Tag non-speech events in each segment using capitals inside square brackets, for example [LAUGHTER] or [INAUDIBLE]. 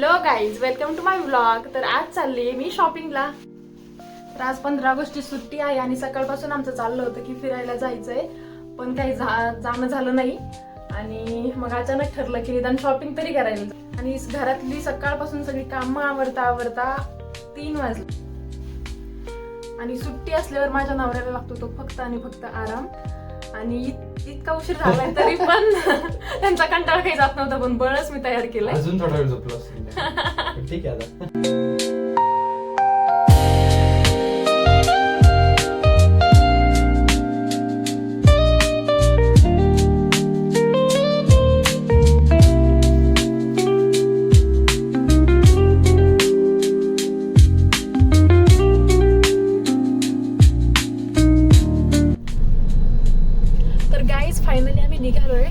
Hello guys welcome to my vlog. तर आज चालली मी शॉपिंगला. तर आज पंधरा ऑगस्टची सुट्टी आहे आणि सकाळपासून आमचं चाललं होतं की फिरायला जायचंय पण काही जा जाणं झालं नाही. आणि मग अचानक ठरलं की निदान शॉपिंग तरी करायला आणि घरातली सकाळपासून सगळी कामं आवरता आवरता तीन वाजले. आणि सुट्टी असल्यावर माझ्या नवऱ्याला लागतो तो फक्त आणि फक्त आराम. आणि इतका उशीर झालाय तरी पण त्यांचा कंटाळा काही जात नव्हता पण बळच मी तयार केलाय. अजून थोडा वेळ झोपलो ठीक आहे आता. निघालोय.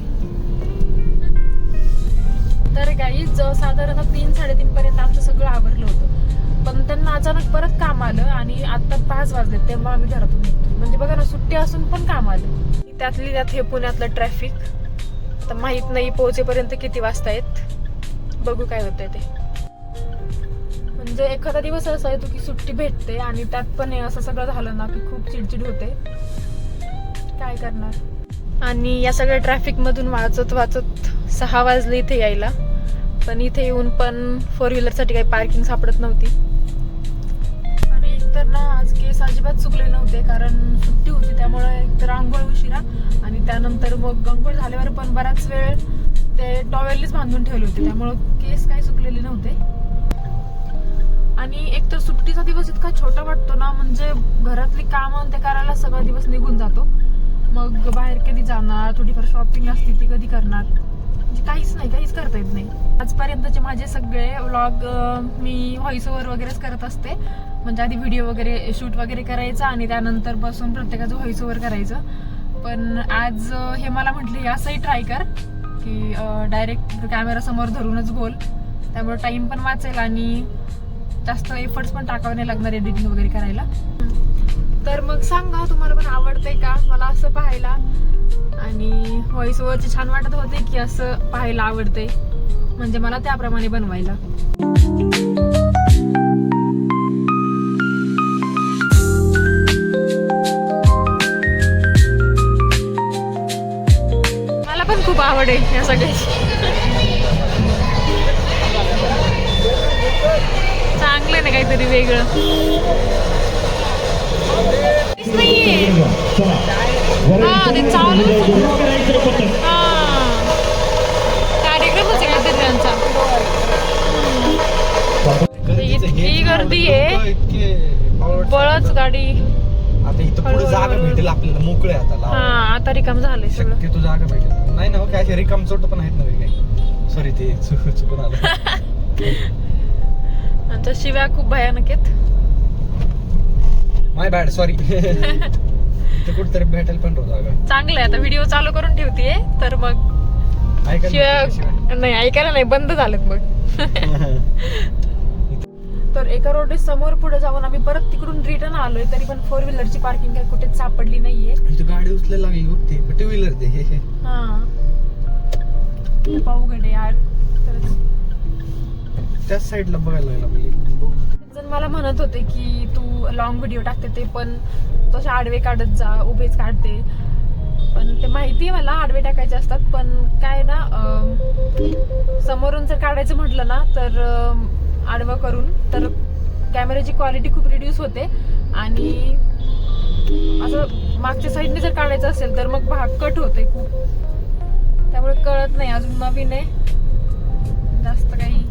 तर गाईज साधारण तीन साडेतीन पर्यंत आमचं सगळं आवरलं होतं. पण त्यांना अचानक परत काम आलं आणि आता पाच वाजले तेव्हा आम्ही घरातून निघतो म्हणजे बघा ना सुट्टी असून पण काम आलं. त्यातली त्यात हे पुण्यातलं ट्रॅफिक तर माहीत नाही पोहोचेपर्यंत किती वाजता आहेत. बघू काय होतंय ते. म्हणजे एखादा दिवस असा येतो की सुट्टी भेटते आणि त्यात पण हे असं सगळं झालं ना की खूप चिडचिड होते. काय करणार? आणि या सगळ्या ट्रॅफिकमधून वाचत वाचत सहा वाजले इथे यायला. पण इथे येऊन पण फोर व्हीलरसाठी काही पार्किंग सापडत नव्हती. आणि एकतर ना आज केस अजिबात चुकले नव्हते कारण सुट्टी होती त्यामुळे एकतर आंघोळ उशिरा आणि त्यानंतर मग गंघोळ झाल्यावर पण बराच वेळ ते टॉवेलनीच बांधून ठेवले होते त्यामुळं केस काही चुकलेले नव्हते. आणि एकतर सुट्टीचा दिवस इतका छोटा वाटतो ना म्हणजे घरातली कामं ते करायला सगळा दिवस निघून जातो. मग बाहेर कधी जाणार थोडीफार शॉपिंग असते ती कधी करणार? म्हणजे काहीच नाही काहीच करता येत नाही. आजपर्यंतचे माझे सगळे व्लॉग मी व्हॉइस ओव्हर वगैरेच करत असते. म्हणजे आधी व्हिडिओ वगैरे शूट वगैरे करायचा आणि त्यानंतर बसून प्रत्येकाचं व्हॉइस ओव्हर करायचं. पण आज हे मला म्हटले असंही ट्राय कर की डायरेक्ट कॅमेरा समोर धरूनच बोल. त्यामुळे टाईम पण वाचेल आणि जास्त एफर्ट्स पण टाकावे नाही लागणार एडिटिंग वगैरे करायला. तर मग सांगा तुम्हाला पण आवडतंय का? मला असं पाहायला. आणि व्हॉइस ओव्हरचे छान वाटत होते की असं पाहायला आवडते म्हणजे मला त्याप्रमाणे बनवायला. मला पण खूप आवड आहे या सगळ्याची चांगलं ना काहीतरी वेगळं. नाहीये हा ते चालू हा कार्यक्रमच आहे त्यांचा इतकी गर्दी आहे. बळच गाडी आता इथं पुढे जागा. भेटेल आपल्याला मोकळे आता हा रिकाम सगळं. शक्यतो जागा भेटेल. नाही ना हो, काय रिकाम चोट पण आहेत ना काही सॉरी ते चुकून आलं. [LAUGHS] आणि शिव्या खूप भयानक आहेत. माय बॅड सॉरी कुठतरी भेटेल पण रो जागा चांगलं आहे आता व्हिडिओ चालू करून ठेवतीये तर मग नाही ऐकायला नाही बंद झालेत मग? [LAUGHS] तर एका रोडे समोर पुढे जाऊन आम्ही परत तिकडून रिटर्न आलोय तरी पण फोर व्हीलरची पार्किंग काही कुठेच सापडली नाहीये गाडी उचलायला लागली बघ ते टू व्हीलर ते हे, [LAUGHS] हे. हा अवघड आहे यार त्याच साईडला बघायला लागला. जण मला म्हणत होते की तू लॉंग व्हिडिओ टाकते ते पण तसे आडवे काढत जा उभेच काढते. पण ते माहिती आहे मला आडवे टाकायचे असतात पण काय ना समोरून जर काढायचं म्हटलं ना तर आडवं करून तर कॅमेऱ्याची क्वालिटी खूप रिड्यूस होते. आणि असं मागच्या साईडने जर काढायचं असेल तर मग भाग कट होते खूप. त्यामुळे कळत नाही अजून नवीन आहे. जास्त काही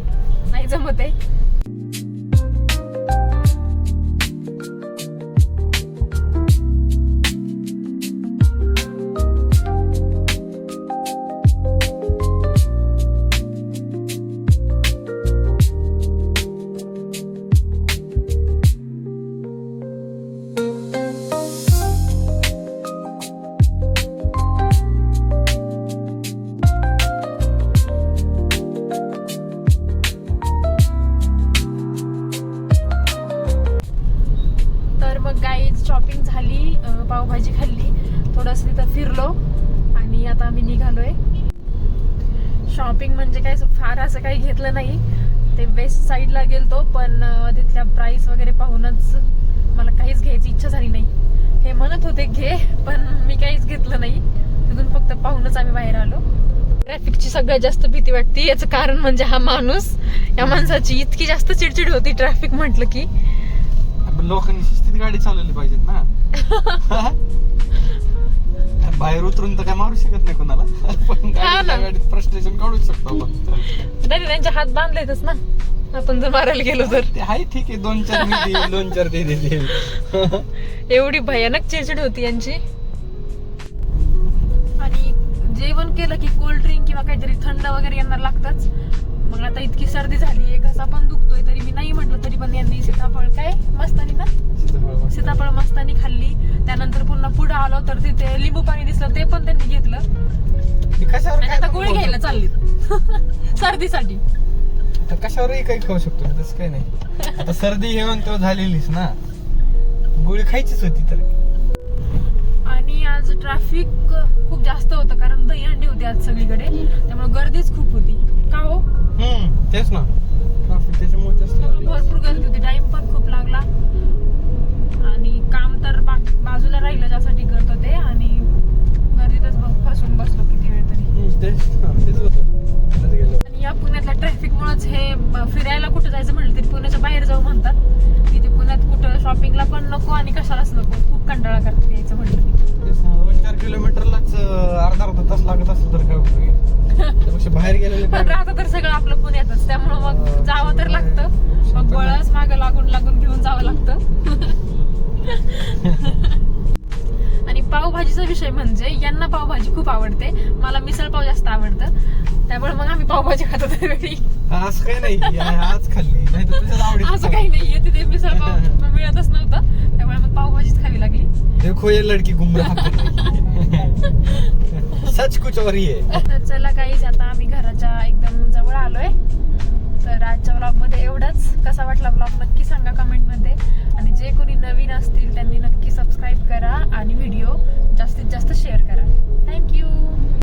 नाही जमत आहे. फिरलो आणि आता आम्ही निघालोय. शॉपिंग म्हणजे काय फार असं काही घेतलं नाही. ते वेस्ट साईडला गेलतो पण तिथल्या प्राइस वगैरे पाहूनच मला काहीच घ्यायची इच्छा झाली नाही. हे म्हणत होते घे पण मी काहीच घेतलं नाही. तिथून फक्त पाहूनच आम्ही बाहेर आलो. ट्रॅफिकची सगळ्यात जास्त भीती वाटते. याचं कारण म्हणजे हा माणूस या माणसाची इतकी जास्त चिडचिड होती ट्रॅफिक म्हटलं की. लोकांनी शिस्तीत गाडी चालवली पाहिजेत ना. [LAUGHS] बाहेर उतरून तर काय मारू शकत नाही कोणाला. पण. गाडीत फ्रस्ट्रेशन काढू शकतो आपण. नाही त्यांचे हात बांधलेतच ना. आपण जर मारायला गेलो तर. ते आहे ठीक आहे दोन चार मी देईल दोन चार ते देतील एवढी भयानक चिडचिड होती यांची. आणि जेवण केलं की कोल्ड ड्रिंक किंवा काहीतरी थंड वगैरे यांना लागतच. मग आता इतकी सर्दी झाली घसा पण दुखतोय तरी मी नाही म्हटलं तरी पण यांनी सीताफळ काय? मस्तानी ना सीताफळ मस्तानी खाल्ली. त्यानंतर पुन्हा पुढे आलो तर तिथे लिंबू पाणी दिसलं ते पण त्यांनी घेतलं. कशावर आणि काय आता गोळी घ्यायला चालली [LAUGHS] सर्दीसाठी. तर कशावरही काही खाऊ शकतो मी, तसं काही नाही. आता सर्दी घेऊन तेव्हा झालेलीच ना. गोळी खायचीच होती तर. आणि आज ट्रॅफिक खूप जास्त होतं कारण दहीहंडी होती आज सगळीकडे. त्यामुळे गर्दीच खूप होती. का हो? हम्म तेच ना. ट्रॅफिक त्याच्यामुळे. भरपूर गर्दी होती. टाइम पण खूप लागला. काम तर बाजूला राहिलं ज्यासाठी करत होते आणि गर्दीतच फसून बसलो किती वेळ तरी. आणि या पुण्यातल्या ट्रॅफिक मुळेच हे फिरायला कुठं जायचं म्हटलं तरी पुण्याच्या बाहेर जाऊ म्हणतात. इथे पुण्यात कुठं शॉपिंगला पण नको आणि कशालाच नको. खूप कंटाळा करतात यायचं म्हटलं की. दोन चार किलोमीटरलाच अर्धा अर्धा तास लागत असलं तर काय बाहेर गेलेलं पण राहतं तर सगळं आपलं पुण्यातच. त्यामुळं मग जावं तर लागतं. मग बळच मागं लागून लागून घेऊन जावं लागतं आणि पावभाजीचा विषय म्हणजे यांना पावभाजी खूप आवडते मला मिसळ पाव जास्त आवडतं. त्यामुळे मग आम्ही पावभाजी खातो त्यावेळी. असं काही नाही. आज खाल्ली. नाही असं काही नाहीये तिथे मिसळ पाव [LAUGHS] मिळतच नव्हतं. त्यामुळे मग पावभाजीच खावी लागली. देखो ये लड़की [LAUGHS] सच कुछ और ही है तर चला काहीच आता आम्ही घराच्या एकदम जवळ आलोय. तर आजच्या ब्लॉगमध्ये एवढंच. कसा वाटला ब्लॉग नक्की सांगा कमेंटमध्ये आणि जे कोणी नवीन असतील त्यांनी नक्की सबस्क्राईब करा आणि व्हिडिओ जास्तीत जास्त शेअर करा. थँक्यू